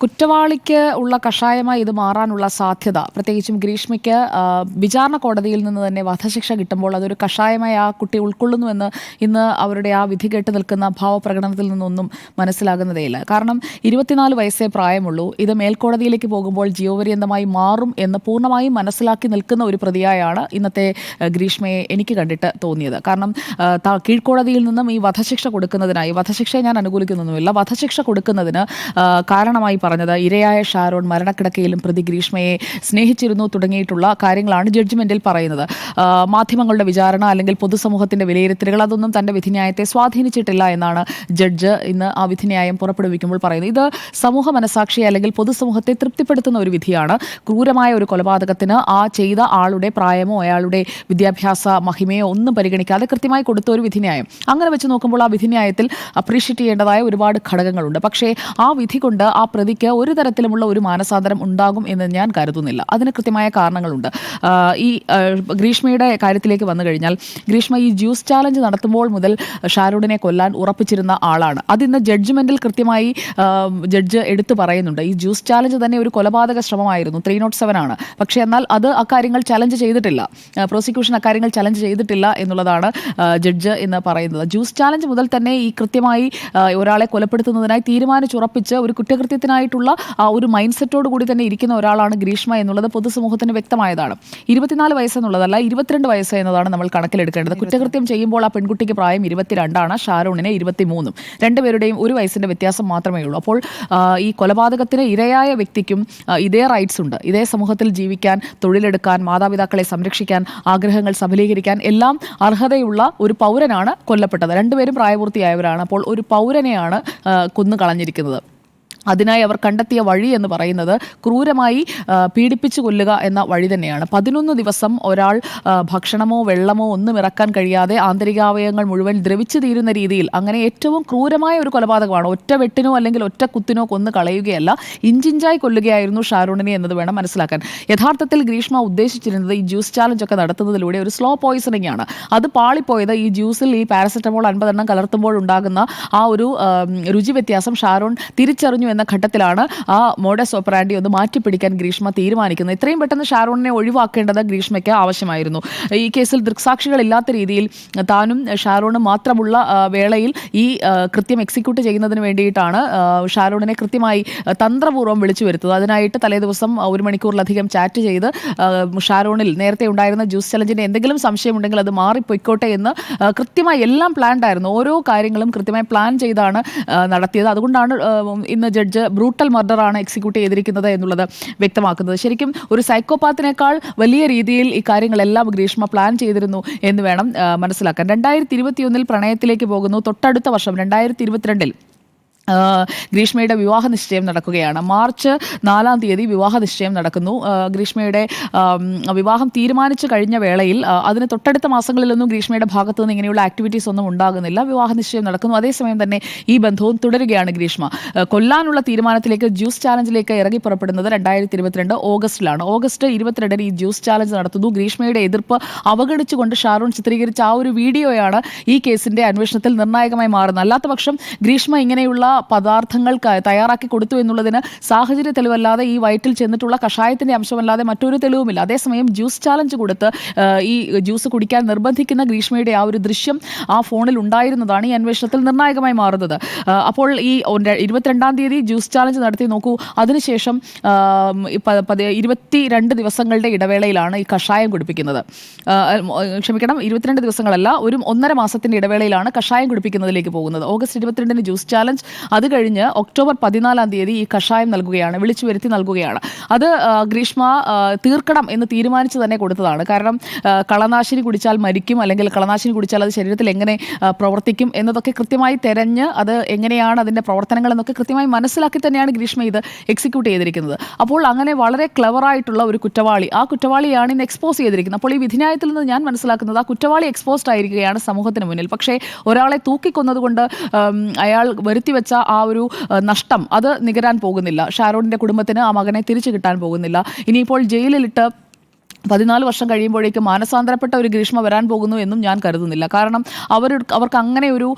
കുറ്റവാളിക്ക് ഉള്ള കഷായമായി ഇത് മാറാനുള്ള സാധ്യത. പ്രത്യേകിച്ചും ഗ്രീഷ്മയ്ക്ക് വിചാരണ കോടതിയിൽ നിന്ന് തന്നെ വധശിക്ഷ കിട്ടുമ്പോൾ അതൊരു കഷായമായി ആ കുട്ടി ഉൾക്കൊള്ളുന്നുവെന്ന് ഇന്ന് അവരുടെ ആ വിധി കേട്ട് നിൽക്കുന്ന ഭാവപ്രകടനത്തിൽ നിന്നൊന്നും മനസ്സിലാകുന്നതേയില്ല. കാരണം ഇരുപത്തിനാല് വയസ്സേ പ്രായമുള്ളൂ. ഇത് മേൽക്കോടതിയിലേക്ക് പോകുമ്പോൾ ജീവപര്യന്തമായി മാറും എന്ന് പൂർണമായും മനസ്സിലാക്കി നിൽക്കുന്ന ഒരു പ്രതിയായാണ് ഇന്നത്തെ ഗ്രീഷ്മയെ എനിക്ക് കണ്ടിട്ട് തോന്നിയത്. കാരണം കീഴ്ക്കോടതിയിൽ നിന്നും ഈ വധശിക്ഷ കൊടുക്കുന്നതിനായി വധശിക്ഷയെ ഞാൻ അനുകൂലിക്കുന്നൊന്നുമില്ല. വധശിക്ഷ കൊടുക്കുന്നതിന് ആഹ് കാരണമായി പറഞ്ഞത്. ഇരയായ ഷാരോൺ മരണക്കിടക്കയിലും പ്രതി ഗ്രീഷ്മയെ സ്നേഹിച്ചിരുന്നു തുടങ്ങിയിട്ടുള്ള കാര്യങ്ങളാണ് ജഡ്ജ്മെന്റിൽ പറയുന്നത്. മാധ്യമങ്ങളുടെ വിചാരണ അല്ലെങ്കിൽ പൊതുസമൂഹത്തിന്റെ വിലയിരുത്തലുകൾ അതൊന്നും തന്റെ വിധിന്യായത്തെ സ്വാധീനിച്ചിട്ടില്ല എന്നാണ് ജഡ്ജ് ഇന്ന് ആ വിധിന്യായം പുറപ്പെടുവിക്കുമ്പോൾ പറയുന്നത്. ഇത് സമൂഹ മനസാക്ഷി അല്ലെങ്കിൽ പൊതുസമൂഹത്തെ തൃപ്തിപ്പെടുത്തുന്ന ഒരു വിധിയാണ്. ക്രൂരമായ ഒരു കൊലപാതകത്തിന് ആ ചെയ്ത ആളുടെ പ്രായമോ അയാളുടെ വിദ്യാഭ്യാസ മഹിമയോ ഒന്നും പരിഗണിക്കാതെ കൃത്യമായി കൊടുത്ത ഒരു വിധിന്യായം. അങ്ങനെ വെച്ച് നോക്കുമ്പോൾ ആ വിധിന്യായത്തിൽ അപ്രീഷിയേറ്റ് ചെയ്യേണ്ടതായ ഒരുപാട് ഘടകങ്ങളുണ്ട്. പക്ഷേ ആ വിധി കൊണ്ട് ആ പ്രതിക്ക് ഒരു തരത്തിലുമുള്ള ഒരു മാനസാന്തരം ഉണ്ടാകും എന്ന് ഞാൻ കരുതുന്നില്ല. അതിന് കൃത്യമായ കാരണങ്ങളുണ്ട്. ഈ ഗ്രീഷ്മയുടെ കാര്യത്തിലേക്ക് വന്നു കഴിഞ്ഞാൽ ഗ്രീഷ്മ ഈ ജ്യൂസ് ചാലഞ്ച് നടത്തുമ്പോൾ മുതൽ ഷാരൂഡിനെ കൊല്ലാൻ ഉറപ്പിച്ചിരുന്ന ആളാണ്. അതിന്ന് ജഡ്ജ്മെന്റിൽ കൃത്യമായി ജഡ്ജ് എടുത്തു പറയുന്നുണ്ട്. ഈ ജ്യൂസ് ചാലഞ്ച് തന്നെ ഒരു കൊലപാതക ശ്രമമായിരുന്നു. ത്രീ നോട്ട് സെവൻ ആണ്. പക്ഷേ എന്നാൽ അത് അക്കാര്യങ്ങൾ ചലഞ്ച് ചെയ്തിട്ടില്ല. പ്രോസിക്യൂഷൻ അക്കാര്യങ്ങൾ ചലഞ്ച് ചെയ്തിട്ടില്ല എന്നുള്ളതാണ് ജഡ്ജ് എന്ന് പറയുന്നത്. ജ്യൂസ് ചാലഞ്ച് മുതൽ തന്നെ ഈ കൃത്യമായി ഒരാളെ കൊലപ്പെടുത്തുന്നതിനായി തീരുമാനിച്ചുറപ്പിച്ച് ഒരു കുറ്റകൃത്യത്തിനായിട്ടുള്ള ആ ഒരു മൈൻഡ് സെറ്റോട് കൂടി തന്നെ ഇരിക്കുന്ന ഒരാളാണ് ഗ്രീഷ്മ എന്നുള്ളത് പൊതുസമൂഹത്തിന് വ്യക്തമായതാണ്. ഇരുപത്തിനാല് വയസ്സെന്നുള്ളതല്ല ഇരുപത്തിരണ്ട് വയസ്സ് എന്നതാണ് നമ്മൾ കണക്കിലെടുക്കേണ്ടത്. കുറ്റകൃത്യം ചെയ്യുമ്പോൾ ആ പെൺകുട്ടിക്ക് പ്രായം ഇരുപത്തിരണ്ടാണ് ഷാരൂണിന് ഇരുപത്തിമൂന്നും. രണ്ടുപേരുടെയും ഒരു വയസ്സിന്റെ വ്യത്യാസം മാത്രമേ ഉള്ളൂ. അപ്പോൾ ഈ കൊലപാതകത്തിന് ഇരയായ വ്യക്തിക്കും ഇതേ റൈറ്റ്സ് ഉണ്ട്. ഇതേ സമൂഹത്തിൽ ജീവിക്കാൻ തൊഴിലെടുക്കാൻ മാതാപിതാക്കളെ സംരക്ഷിക്കാൻ ആഗ്രഹങ്ങൾ സഫലീകരിക്കാൻ എല്ലാം അർഹതയുള്ള ഒരു പൗരനാണ് കൊല്ലപ്പെട്ടത്. രണ്ടുപേരും പ്രായപൂർത്തിയായവരാണ്. അപ്പോൾ ഒരു പൗരനെയാണ് കൊന്നു കളഞ്ഞിരിക്കുന്നത് അതിനായി അവർ കണ്ടെത്തിയ വഴി എന്ന് പറയുന്നത് ക്രൂരമായി പീഡിപ്പിച്ചു കൊല്ലുക എന്ന വഴി തന്നെയാണ്. പതിനൊന്ന് ദിവസം ഒരാൾ ഭക്ഷണമോ വെള്ളമോ ഒന്നും ഇറക്കാൻ കഴിയാതെ ആന്തരികാവയവങ്ങൾ മുഴുവൻ ദ്രവിച്ചു തീരുന്ന രീതിയിൽ അങ്ങനെ ഏറ്റവും ക്രൂരമായ ഒരു കൊലപാതകമാണ്. ഒറ്റ വെട്ടിനോ അല്ലെങ്കിൽ ഒറ്റ കുത്തിനോ കൊന്നു കളയുകയല്ല ഇഞ്ചിഞ്ചായി കൊല്ലുകയായിരുന്നു ഷാരൂണിനെ എന്നത് വേണം മനസ്സിലാക്കാൻ. യഥാർത്ഥത്തിൽ ഗ്രീഷ്മ ഉദ്ദേശിച്ചിരുന്നത് ഈ ജ്യൂസ് ചാലഞ്ച് ഒക്കെ നടത്തുന്നതിലൂടെ ഒരു സ്ലോ പോയിസണിംഗ് ആണ്. അത് പാളിപ്പോയത് ഈ ജ്യൂസിൽ ഈ പാരസെറ്റമോൾ അൻപതെണ്ണം കലർത്തുമ്പോൾ ഉണ്ടാകുന്ന ആ ഒരു രുചി വ്യത്യാസം ഷാരൂൺ തിരിച്ചറിഞ്ഞു എന്ന ഘട്ടത്തിലാണ് ആ മോഡസ് ഓപ്പറാൻഡി ഒന്ന് മാറ്റിപ്പിടിക്കാൻ ഗ്രീഷ്മ തീരുമാനിക്കുന്നത്. ഇത്രയും പെട്ടെന്ന് ഷാറൂണിനെ ഒഴിവാക്കേണ്ടത് ഗ്രീഷ്മയ്ക്ക് ആവശ്യമായിരുന്നു. ഈ കേസിൽ ദൃക്സാക്ഷികളില്ലാത്ത രീതിയിൽ താനും ഷാറൂണും മാത്രമുള്ള വേളയിൽ ഈ കൃത്യം എക്സിക്യൂട്ട് ചെയ്യുന്നതിന് വേണ്ടിയിട്ടാണ് ഷാറൂണിനെ കൃത്യമായി തന്ത്രപൂർവം വിളിച്ചു വരുത്തത് അതിനായിട്ട് തലേദിവസം ദിവസം ഒരു മണിക്കൂറിലധികം ചാറ്റ് ചെയ്ത് ഷാറൂണിൽ നേരത്തെ ഉണ്ടായിരുന്ന ജ്യൂസ് ചലഞ്ചിന് എന്തെങ്കിലും സംശയമുണ്ടെങ്കിൽ അത് മാറിപ്പോയിക്കോട്ടെ എന്ന് കൃത്യമായി എല്ലാം പ്ലാൻഡ് ആയിരുന്നു. ഓരോ കാര്യങ്ങളും കൃത്യമായി പ്ലാൻ ചെയ്താണ് നടത്തിയത്. അതുകൊണ്ടാണ് ഇന്ന് ജഡ്ജ് ബ്രൂട്ടൽ മർഡറാണ് എക്സിക്യൂട്ട് ചെയ്തിരിക്കുന്നത് എന്നുള്ളത് വ്യക്തമാക്കുന്നത്. ശരിക്കും ഒരു സൈക്കോപാത്തിനേക്കാൾ വലിയ രീതിയിൽ ഈ കാര്യങ്ങളെല്ലാം ഗ്രീഷ്മ പ്ലാൻ ചെയ്തിരുന്നു എന്ന് വേണം മനസ്സിലാക്കാൻ. രണ്ടായിരത്തി ഇരുപത്തിയൊന്നിൽ പ്രണയത്തിലേക്ക് പോകുന്നു. തൊട്ടടുത്ത വർഷം രണ്ടായിരത്തി ഇരുപത്തിരണ്ടിൽ ഗ്രീഷ്മയുടെ വിവാഹ നിശ്ചയം നടക്കുകയാണ്. മാർച്ച് നാലാം തീയതി വിവാഹ നിശ്ചയം നടക്കുന്നു ഗ്രീഷ്മയുടെ വിവാഹം തീരുമാനിച്ചു കഴിഞ്ഞ വേളയിൽ അതിന് തൊട്ടടുത്ത മാസങ്ങളിലൊന്നും ഗ്രീഷ്മയുടെ ഭാഗത്തു നിന്ന് ഇങ്ങനെയുള്ള ആക്ടിവിറ്റീസ് ഒന്നും ഉണ്ടാകുന്നില്ല. വിവാഹ നിശ്ചയം നടക്കുന്നു. അതേസമയം തന്നെ ഈ ബന്ധവും തുടരുകയാണ് ഗ്രീഷ്മ. കൊല്ലാനുള്ള തീരുമാനത്തിലേക്ക് ജ്യൂസ് ചാലഞ്ചിലേക്ക് ഇറങ്ങി പുറപ്പെടുന്നത് രണ്ടായിരത്തി ഇരുപത്തിരണ്ട് ഓഗസ്റ്റിലാണ്. ഓഗസ്റ്റ് ഇരുപത്തിരണ്ടിന് ഈ ജ്യൂസ് ചാലഞ്ച് നടത്തുന്നു. ഗ്രീഷ്മയുടെ എതിർപ്പ് അവഗണിച്ചുകൊണ്ട് ഷാറൂൺ ചിത്രീകരിച്ച ആ ഒരു വീഡിയോയാണ് ഈ കേസിന്റെ അന്വേഷണത്തിൽ നിർണായകമായി മാറുന്നത്. അല്ലാത്തപക്ഷം ഗ്രീഷ്മ ഇങ്ങനെയുള്ള പദാർത്ഥങ്ങൾ തയ്യാറാക്കി കൊടുത്തു എന്നുള്ളതിന് സാഹചര്യ തെളിവല്ലാതെ ഈ വയറ്റിൽ ചെന്നിട്ടുള്ള കഷായത്തിന്റെ അംശമല്ലാതെ മറ്റൊരു തെളിവുമില്ല. അതേസമയം ജ്യൂസ് ചാലഞ്ച് കൊടുത്ത് ഈ ജ്യൂസ് കുടിക്കാൻ നിർബന്ധിക്കുന്ന ഗ്രീഷ്മയുടെ ആ ഒരു ദൃശ്യം ആ ഫോണിൽ ഉണ്ടായിരുന്നതാണ് ഈ അന്വേഷണത്തിൽ നിർണായകമായി മാറുന്നത്. അപ്പോൾ ഈ ഇരുപത്തിരണ്ടാം തീയതി ജ്യൂസ് ചാലഞ്ച് നടത്തി നോക്കൂ. അതിനുശേഷം ഇരുപത്തി രണ്ട് ദിവസങ്ങളുടെ ഇടവേളയിലാണ് ഈ കഷായം കുടിപ്പിക്കുന്നത്. ക്ഷമിക്കണം ഇരുപത്തിരണ്ട് ദിവസങ്ങളല്ല ഒരു ഒന്നര മാസത്തിന്റെ ഇടവേളയിലാണ് കഷായം കുടിപ്പിക്കുന്നതിലേക്ക് പോകുന്നത്. ഓഗസ്റ്റ് ഇരുപത്തിരണ്ടിന് ജ്യൂസ് ചാലഞ്ച് അത് കഴിഞ്ഞ് ഒക്ടോബർ പതിനാലാം തീയതി ഈ കഷായം നൽകുകയാണ് വിളിച്ചു വരുത്തി നൽകുകയാണ്. അത് ഗ്രീഷ്മ തീർക്കണം എന്ന് തീരുമാനിച്ച് തന്നെ കൊടുത്തതാണ്. കാരണം കളനാശിനി കുടിച്ചാൽ മരിക്കും അല്ലെങ്കിൽ കളനാശിനി കുടിച്ചാൽ അത് ശരീരത്തിൽ എങ്ങനെ പ്രവർത്തിക്കും എന്നതൊക്കെ കൃത്യമായി തെരഞ്ഞ് അത് എങ്ങനെയാണ് അതിന്റെ പ്രവർത്തനങ്ങൾ എന്നൊക്കെ കൃത്യമായി മനസ്സിലാക്കി തന്നെയാണ് ഗ്രീഷ്മ ഇത് എക്സിക്യൂട്ട് ചെയ്തിരിക്കുന്നത്. അപ്പോൾ അങ്ങനെ വളരെ ക്ലവറായിട്ടുള്ള ഒരു കുറ്റവാളി ആ കുറ്റവാളിയാണ് ഇന്ന് എക്സ്പോസ് ചെയ്തിരിക്കുന്നത്. അപ്പോൾ ഈ വിധിന്യായത്തിൽ നിന്ന് ഞാൻ മനസ്സിലാക്കുന്നത് ആ കുറ്റവാളി എക്സ്പോസ്ഡ് ആയിരിക്കുകയാണ് സമൂഹത്തിന് മുന്നിൽ. പക്ഷേ ഒരാളെ തൂക്കിക്കൊന്നതുകൊണ്ട് അയാൾ വരുത്തിവെച്ച ആ ഒരു നഷ്ടം. അത് നികരാൻ പോകുന്നില്ല. ഷാരോണിന്റെ കുടുംബത്തിന് ആ മകനെ തിരിച്ചു കിട്ടാൻ പോകുന്നില്ല. ഇനിയിപ്പോൾ ജയിലിലിട്ട് പതിനാല് വർഷം കഴിയുമ്പോഴേക്കും മാനസാന്തരപ്പെട്ട ഒരു ഗ്രീഷ്മ വരാൻ പോകുന്നു എന്നും ഞാൻ കരുതുന്നില്ല. കാരണം അവർ അവർക്ക് അങ്ങനെ ഒരു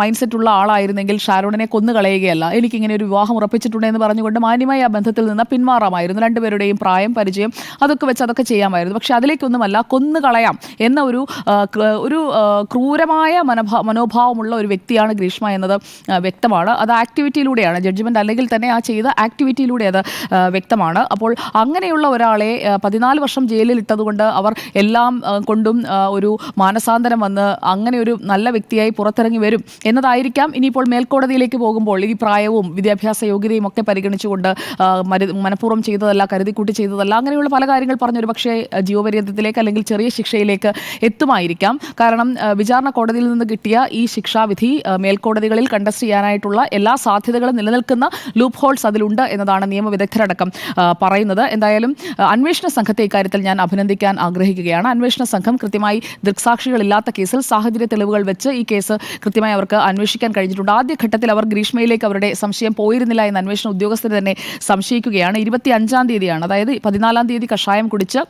മൈൻഡ് സെറ്റ് ഉള്ള ആളായിരുന്നെങ്കിൽ ഷാരോണിനെ കൊന്നു കളയുകയല്ല. എനിക്കിങ്ങനെ ഒരു വിവാഹം ഉറപ്പിച്ചിട്ടുണ്ട് എന്ന് പറഞ്ഞുകൊണ്ട് മാന്യമായി ആ ബന്ധത്തിൽ നിന്ന് പിന്മാറാമായിരുന്നു രണ്ടുപേരുടെയും പ്രായം പരിചയം അതൊക്കെ വെച്ച് അതൊക്കെ ചെയ്യാമായിരുന്നു. പക്ഷെ അതിലേക്കൊന്നുമല്ല കൊന്നു കളയാം എന്ന ഒരു ഒരു ക്രൂരമായ മനോഭാ മനോഭാവമുള്ള ഒരു വ്യക്തിയാണ് ഗ്രീഷ്മ എന്നത് വ്യക്തമാണ്. അത് ആക്ടിവിറ്റിയിലൂടെയാണ് ജഡ്ജ്മെന്റ് അല്ലെങ്കിൽ തന്നെ ആ ചെയ്ത ആക്ടിവിറ്റിയിലൂടെ അത് വ്യക്തമാണ്. അപ്പോൾ അങ്ങനെയുള്ള ഒരാളെ പതിനാല് വർഷം ജയിലിൽ ഇട്ടതുകൊണ്ട് അവർ എല്ലാം കൊണ്ടും ഒരു മാനസാന്തരം വന്ന് അങ്ങനെ ഒരു നല്ല വ്യക്തിയായി പുറത്തിറങ്ങി വരും എന്നതായിരിക്കാം ഇനിയിപ്പോൾ മേൽക്കോടതിയിലേക്ക് പോകുമ്പോൾ ഈ പ്രായവും വിദ്യാഭ്യാസ യോഗ്യതയും ഒക്കെ പരിഗണിച്ചുകൊണ്ട് മനഃപൂർവം ചെയ്തതല്ല കരുതിക്കൂട്ടി ചെയ്തതല്ല അങ്ങനെയുള്ള പല കാര്യങ്ങൾ പറഞ്ഞൊരു പക്ഷേ ജീവപര്യന്തത്തിലേക്ക് അല്ലെങ്കിൽ ചെറിയ ശിക്ഷയിലേക്ക് എത്തുമായിരിക്കാം. കാരണം വിചാരണ കോടതിയിൽ നിന്ന് കിട്ടിയ ഈ ശിക്ഷാവിധി മേൽക്കോടതികളിൽ കണ്ടസ്റ്റ് ചെയ്യാനായിട്ടുള്ള എല്ലാ സാധ്യതകളും നിലനിൽക്കുന്ന ലൂപ്പ് ഹോൾസ് അതിലുണ്ട് എന്നതാണ് നിയമവിദഗ്ധരടക്കം പറയുന്നത്. എന്തായാലും അന്വേഷണ സംഘത്തെ ഇക്കാര്യത്തിൽ ഞാൻ അഭിനന്ദിക്കാൻ ആഗ്രഹിക്കുകയാണ്. അന്വേഷണ സംഘം കൃത്യമായി ദൃക്സാക്ഷികളില്ലാത്ത കേസിൽ സാഹചര്യ തെളിവുകൾ വെച്ച് ഈ കേസ് കൃത്യമായി അവർക്ക് അന്വേഷിക്കാൻ കഴിഞ്ഞിട്ടുണ്ട്. ആദ്യഘട്ടത്തിൽ അവർ ഗ്രീഷ്മയിലേക്ക് അവരുടെ സംശയം പോയിരുന്നില്ല എന്ന് അന്വേഷണ ഉദ്യോഗസ്ഥരെ തന്നെ സംശയിക്കുകയാണ്. ഇരുപത്തി അഞ്ചാം തീയതിയാണ്. അതായത് പതിനാലാം തീയതി കഷായം കുടിച്ച്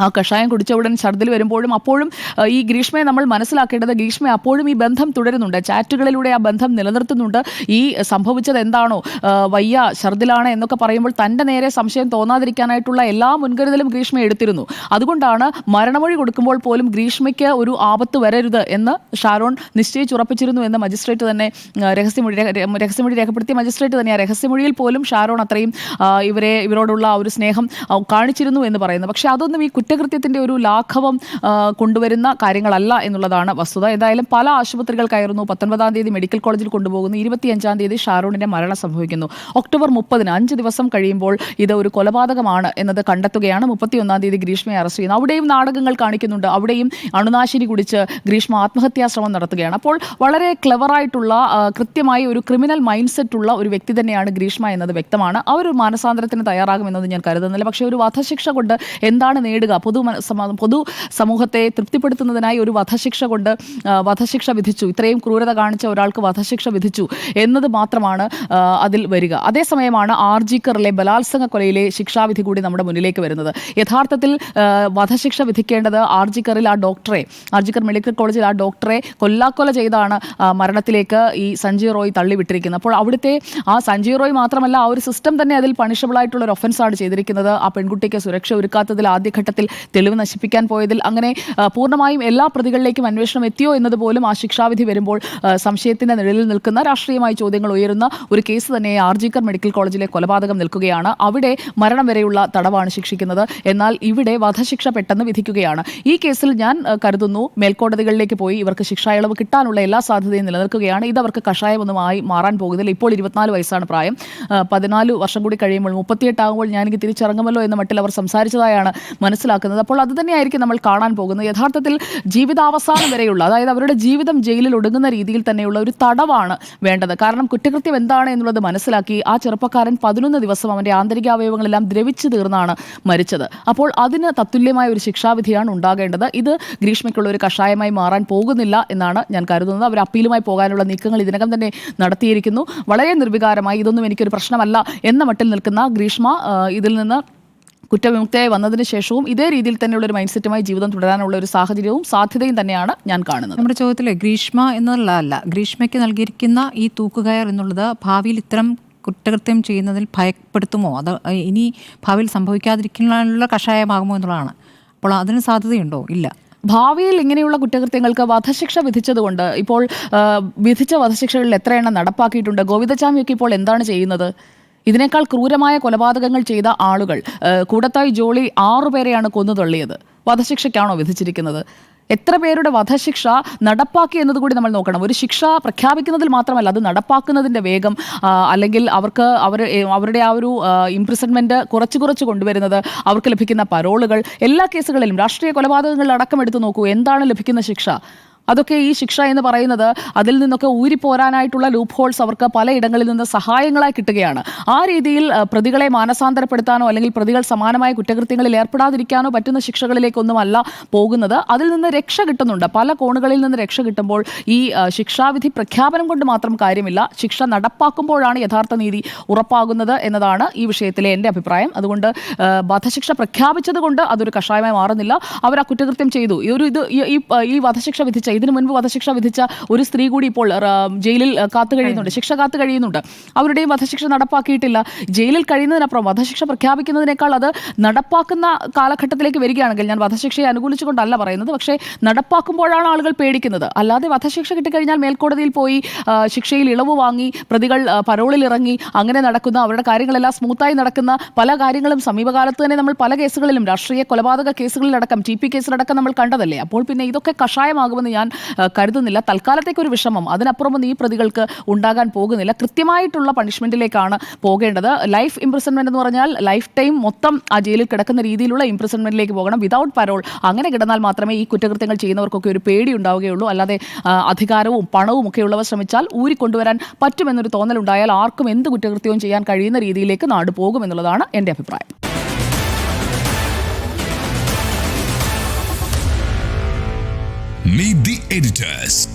ആ കഷായം കുടിച്ച ഉടൻ ഛർദിൽ വരുമ്പോഴും അപ്പോഴും ഈ ഗ്രീഷ്മയെ നമ്മൾ മനസ്സിലാക്കേണ്ടത് ഗ്രീഷ്മ അപ്പോഴും ഈ ബന്ധം തുടരുന്നുണ്ട്. ചാറ്റുകളിലൂടെ ആ ബന്ധം നിലനിർത്തുന്നുണ്ട്. ഈ സംഭവിച്ചത് എന്താണോ വയ്യ ഛർദിലാണ് എന്നൊക്കെ പറയുമ്പോൾ തന്റെ നേരെ സംശയം തോന്നാതിരിക്കാനായിട്ടുള്ള എല്ലാ മുൻകരുതലും ഗ്രീഷ്മ എടുത്തിരുന്നു. അതുകൊണ്ടാണ് മരണമൊഴി കൊടുക്കുമ്പോൾ പോലും ഗ്രീഷ്മയ്ക്ക് ഒരു ആപത്ത് വരരുത് എന്ന് ഷാരോൺ നിശ്ചയിച്ചുറപ്പിച്ചിരുന്നു എന്ന് മജിസ്ട്രേറ്റ് തന്നെ രഹസ്യമൊഴി രഹ- രഹസ്യമൊഴി രേഖപ്പെടുത്തിയ മജിസ്ട്രേറ്റ് തന്നെ ആ രഹസ്യമൊഴിയിൽ പോലും ഷാരോൺ അത്രയും ഇവരെ ഇവരോടുള്ള ഒരു സ്നേഹം കാണിച്ചിരുന്നു എന്ന് പറയുന്നു. പക്ഷേ അതൊന്നും ഈ കുറ്റകൃത്യത്തിന്റെ ഒരു ലാഘവം കൊണ്ടുവരുന്ന കാര്യങ്ങളല്ല എന്നുള്ളതാണ് വസ്തുത. എന്തായാലും പല ആശുപത്രികൾ കയറുന്നു പത്തൊൻപതാം തീയതി മെഡിക്കൽ കോളേജിൽ കൊണ്ടുപോകുന്നു ഇരുപത്തിയഞ്ചാം തീയതി ഷാറൂണിന്റെ മരണം സംഭവിക്കുന്നു. ഒക്ടോബർ മുപ്പതിന് അഞ്ച് ദിവസം കഴിയുമ്പോൾ ഇത് ഒരു കൊലപാതകമാണ് എന്നത് കണ്ടെത്തുകയാണ് മുപ്പത്തിയൊന്നാം തീയതി ഗ്രീഷ്മയെ അറസ്റ്റ് ചെയ്യുന്നു അവിടെയും നാടകങ്ങൾ കാണിക്കുന്നുണ്ട്. അവിടെയും അണുനാശിനി കുടിച്ച് ഗ്രീഷ്മ ആത്മഹത്യാ ശ്രമം നടത്തുകയാണ്. അപ്പോൾ വളരെ ക്ലവറായിട്ടുള്ള കൃത്യമായി ഒരു ക്രിമിനൽ മൈൻഡ് ഉള്ള ഒരു വ്യക്തി തന്നെയാണ് ഗ്രീഷ്മ എന്നത് വ്യക്തമാണ്. അവർ മാനസാന്തരത്തിന് തയ്യാറാകുമെന്നത് ഞാൻ കരുതുന്നില്ല. പക്ഷേ ഒരു വധശിക്ഷ കൊണ്ട് എന്താണ് നേടുക? പൊതു പൊതു സമൂഹത്തെ തൃപ്തിപ്പെടുത്തുന്നതിനായി ഒരു വധശിക്ഷ കൊണ്ട് വധശിക്ഷ വിധിച്ചു. ഇത്രയും ക്രൂരത കാണിച്ച ഒരാൾക്ക് വധശിക്ഷ വിധിച്ചു എന്നത് മാത്രമാണ് അതിൽ വരിക. അതേസമയമാണ് ആർ ജി കറിലെ ബലാത്സംഗ കൊലയിലെ ശിക്ഷാവിധി കൂടി നമ്മുടെ മുന്നിലേക്ക് വരുന്നത്. യഥാർത്ഥത്തിൽ വധശിക്ഷ വിധിക്കേണ്ടത് ആർ ജി കറിൽ ആ ഡോക്ടറെ ആർ ജി കർ മെഡിക്കൽ കോളേജിൽ ആ ഡോക്ടറെ കൊല്ലാക്കൊല ചെയ്താണ് മരണത്തിലേക്ക് ഈ സഞ്ജയ് റോയ് തള്ളിവിട്ടിരിക്കുന്നത്. അപ്പോൾ അവിടുത്തെ ആ സഞ്ജയ് റോയ് മാത്രമല്ല ആ ഒരു സിസ്റ്റം തന്നെ അതിൽ പണിഷബിൾ ആയിട്ടുള്ള ഒരു ഒഫൻസാണ് ചെയ്തിരിക്കുന്നത്. ആ പെൺകുട്ടിക്ക് സുരക്ഷ ഒരുക്കാത്തതിൽ ആദ്യഘട്ടത്തിൽ തെളിവ് നശിപ്പിക്കാൻ പോയതിൽ അങ്ങനെ പൂർണമായും എല്ലാ പ്രതികളിലേക്കും അന്വേഷണം എത്തിയോ എന്നതുപോലും ആ ശിക്ഷാവിധി വരുമ്പോൾ സംശയത്തിന്റെ നിഴലിൽ നിൽക്കുന്ന രാഷ്ട്രീയമായ ചോദ്യങ്ങൾ ഉയരുന്ന ഒരു കേസ് തന്നെ ആർജിക്കർ മെഡിക്കൽ കോളേജിലെ കൊലപാതകം നിൽക്കുകയാണ്. അവിടെ മരണം വരെയുള്ള തടവാണ് ശിക്ഷിക്കുന്നത്. എന്നാൽ ഇവിടെ വധശിക്ഷ പെട്ടെന്ന് വിധിക്കുകയാണ്. ഈ കേസിൽ ഞാൻ കരുതുന്നു മേൽക്കോടതികളിലേക്ക് പോയി ഇവർക്ക് ശിക്ഷാ ഇളവ് കിട്ടാനുള്ള എല്ലാ സാധ്യതയും നിലനിൽക്കുകയാണ്. ഇത് അവർക്ക് കഷായമൊന്നുമായി മാറാൻ പോകുന്നില്ല. ഇപ്പോൾ ഇരുപത്തിനാല് വയസ്സാണ് പ്രായം. പതിനാല് വർഷം കൂടി കഴിയുമ്പോൾ മുപ്പത്തിയെട്ടാകുമ്പോൾ ഞാനെനിക്ക് തിരിച്ചിറങ്ങുമല്ലോ എന്ന മട്ടിൽ അവർ സംസാരിച്ചതായാണ് മനസ്സിലാക്കുന്നത് അപ്പോൾ അത് തന്നെയായിരിക്കും നമ്മൾ കാണാൻ പോകുന്നത്. യഥാർത്ഥത്തിൽ ജീവിതാവസാനം വരെയുള്ള അതായത് അവരുടെ ജീവിതം ജയിലിൽ ഒടുങ്ങുന്ന രീതിയിൽ തന്നെയുള്ള ഒരു തടവാണ് വേണ്ടത്. കാരണം കുറ്റകൃത്യം എന്താണ് എന്നുള്ളത് മനസ്സിലാക്കി ആ ചെറുപ്പക്കാരൻ പതിനൊന്ന് ദിവസം അവന്റെ ആന്തരികാവയവങ്ങളെല്ലാം ദ്രവിച്ചു തീർന്നാണ് മരിച്ചത്. അപ്പോൾ അതിന് തത്തുല്യമായ ഒരു ശിക്ഷാവിധിയാണ് ഉണ്ടാകേണ്ടത്. ഇത് ഗ്രീഷ്മയ്ക്കുള്ള ഒരു കഷായമായി മാറാൻ പോകുന്നില്ല എന്നാണ് ഞാൻ കരുതുന്നത്. അവർ അപ്പീലുമായി പോകാനുള്ള നീക്കങ്ങൾ ഇതിനകം തന്നെ നടത്തിയിരിക്കുന്നു. വളരെ നിർവികാരമായി ഇതൊന്നും എനിക്കൊരു പ്രശ്നമല്ല എന്ന മട്ടിൽ നിൽക്കുന്ന ഗ്രീഷ്മ ഇതിൽ നിന്ന് കുറ്റവിമുക്തയായി വന്നതിന് ശേഷവും ഇതേ രീതിയിൽ തന്നെയുള്ള ഒരു മൈൻഡ് സെറ്റുമായി ജീവിതം തുടരാനുള്ള ഒരു സാഹചര്യവും സാധ്യതയും തന്നെയാണ് ഞാൻ കാണുന്നത്. നമ്മുടെ ചോദ്യത്തിലെ ഗ്രീഷ്മ എന്നുള്ളതല്ല. ഗ്രീഷ്മയ്ക്ക് നൽകിയിരിക്കുന്ന ഈ തൂക്കുകയർ എന്നുള്ളത് ഭാവിയിൽ ഇത്തരം കുറ്റകൃത്യം ചെയ്യുന്നതിൽ ഭയപ്പെടുത്തുമോ? അത് ഇനി ഭാവിയിൽ സംഭവിക്കാതിരിക്കാനുള്ള കഷായമാകുമോ എന്നുള്ളതാണ്. അപ്പോൾ അതിന് സാധ്യതയുണ്ടോ? ഇല്ല. ഭാവിയിൽ ഇങ്ങനെയുള്ള കുറ്റകൃത്യങ്ങൾക്ക് വധശിക്ഷ വിധിച്ചതുകൊണ്ട് ഇപ്പോൾ വിധിച്ച വധശിക്ഷകളിൽ എത്ര എണ്ണം നടപ്പാക്കിയിട്ടുണ്ട് ഗോവിന്ദചാമിയൊക്കെ ഇപ്പോൾ എന്താണ് ചെയ്യുന്നത്? ഇതിനേക്കാൾ ക്രൂരമായ കൊലപാതകങ്ങൾ ചെയ്ത ആളുകൾ കൂടത്തായി ജോളി ആറുപേരെയാണ് കൊന്നുതള്ളിയത് വധശിക്ഷയ്ക്കാണോ വിധിച്ചിരിക്കുന്നത്? എത്ര പേരുടെ വധശിക്ഷ നടപ്പാക്കി എന്നതുകൂടി നമ്മൾ നോക്കണം. ഒരു ശിക്ഷ പ്രഖ്യാപിക്കുന്നതിൽ മാത്രമല്ല അത് നടപ്പാക്കുന്നതിന്റെ വേഗം അല്ലെങ്കിൽ അവർക്ക് അവർ അവരുടെ ആ ഒരു ഇംപ്രിസൺമെന്റ് കുറച്ച് കുറച്ച് കൊണ്ടുവരുന്നത് അവർക്ക് ലഭിക്കുന്ന പരോളുകൾ എല്ലാ കേസുകളിലും രാഷ്ട്രീയ കൊലപാതകങ്ങളിൽ അടക്കം എടുത്തു നോക്കൂ എന്താണ് ലഭിക്കുന്ന ശിക്ഷ? അതൊക്കെ ഈ ശിക്ഷ എന്ന് പറയുന്നത് അതിൽ നിന്നൊക്കെ ഊരിപ്പോരാനായിട്ടുള്ള ലൂപ്പ് ഹോൾസ് അവർക്ക് പലയിടങ്ങളിൽ നിന്ന് സഹായങ്ങളായി കിട്ടുകയാണ്. ആ രീതിയിൽ പ്രതികളെ മാനസാന്തരപ്പെടുത്താനോ അല്ലെങ്കിൽ പ്രതികൾ സമാനമായ കുറ്റകൃത്യങ്ങളിൽ ഏർപ്പെടാതിരിക്കാനോ പറ്റുന്ന ശിക്ഷകളിലേക്കൊന്നുമല്ല പോകുന്നത്. അതിൽ നിന്ന് രക്ഷ കിട്ടുന്നുണ്ട്. പല കോണുകളിൽ നിന്ന് രക്ഷ കിട്ടുമ്പോൾ ഈ ശിക്ഷാവിധി പ്രഖ്യാപനം കൊണ്ട് മാത്രം കാര്യമില്ല. ശിക്ഷ നടപ്പാക്കുമ്പോഴാണ് യഥാർത്ഥ നീതി ഉറപ്പാകുന്നത് എന്നതാണ് ഈ വിഷയത്തിലെ എന്റെ അഭിപ്രായം. അതുകൊണ്ട് വധശിക്ഷ പ്രഖ്യാപിച്ചത് കൊണ്ട് അതൊരു കഷായമായി മാറുന്നില്ല. അവർ ആ കുറ്റകൃത്യം ചെയ്തു. ഈ ഒരു ഇത് ഈ- വധശിക്ഷ വിധിച്ച ഇതിനു മുൻപ് വധശിക്ഷ വിധിച്ച ഒരു സ്ത്രീ കൂടി ഇപ്പോൾ ജയിലിൽ കാത്തു കഴിയുന്നുണ്ട്. ശിക്ഷ കാത്തു കഴിയുന്നുണ്ട്. അവരുടെയും വധശിക്ഷ നടപ്പാക്കിയിട്ടില്ല. ജയിലിൽ കഴിയുന്നതിനപ്പുറം വധശിക്ഷ പ്രഖ്യാപിക്കുന്നതിനേക്കാൾ അത് നടപ്പാക്കുന്ന കാലഘട്ടത്തിലേക്ക് വരികയാണെങ്കിൽ ഞാൻ വധശിക്ഷയെ അനുകൂലിച്ചുകൊണ്ടല്ല പറയുന്നത്. പക്ഷേ നടപ്പാക്കുമ്പോഴാണ് ആളുകൾ പേടിക്കുന്നത്. അല്ലാതെ വധശിക്ഷ കിട്ടിക്കഴിഞ്ഞാൽ മേൽക്കോടതിയിൽ പോയി ശിക്ഷയിൽ ഇളവ് വാങ്ങി പ്രതികൾ പരോളിൽ ഇറങ്ങി അങ്ങനെ നടക്കുന്ന അവരുടെ കാര്യങ്ങളെല്ലാം സ്മൂത്തായി നടക്കുന്ന പല കാര്യങ്ങളും സമീപകാലത്ത് തന്നെ നമ്മൾ പല കേസുകളിലും രാഷ്ട്രീയ കൊലപാതക കേസുകളിലടക്കം ടി പി കേസിലടക്കം നമ്മൾ കണ്ടതല്ലേ? അപ്പോൾ പിന്നെ ഇതൊക്കെ കഷായമാകുമെന്ന് ഞാൻ ആ, കരുതുന്നില്ല. തൽക്കാലത്തേക്ക് ഒരു വിഷമം. അതിനപ്പുറമൊന്നും ഈ പ്രതികൾക്ക് ഉണ്ടാകാൻ പോകുന്നില്ല. കൃത്യമായിട്ടുള്ള പണിഷ്മെന്റിലേക്കാണ് പോകേണ്ടത്. ലൈഫ് ഇംപ്രിസൺമെന്റ് എന്ന് പറഞ്ഞാൽ ലൈഫ് ടൈം മൊത്തം ആ ജയിലിൽ കിടക്കുന്ന രീതിയിലുള്ള ഇംപ്രിസൺമെന്റിലേക്ക് പോകണം. വിതൗട്ട് പരോൾ അങ്ങനെ കിടന്നാൽ മാത്രമേ ഈ കുറ്റകൃത്യങ്ങൾ ചെയ്യുന്നവർക്കൊക്കെ ഒരു പേടി ഉണ്ടാവുകയുള്ളൂ. അല്ലാതെ അധികാരവും പണവും ഒക്കെ ഉള്ളവർ ശ്രമിച്ചാൽ ഊരിക്കൊണ്ടുവരാൻ പറ്റുമെന്നൊരു തോന്നലുണ്ടായാൽ ആർക്കും എന്ത് കുറ്റകൃത്യവും ചെയ്യാൻ കഴിയുന്ന രീതിയിലേക്ക് നാട് പോകുമെന്നുള്ളതാണ് എന്റെ അഭിപ്രായം. Meet the editors.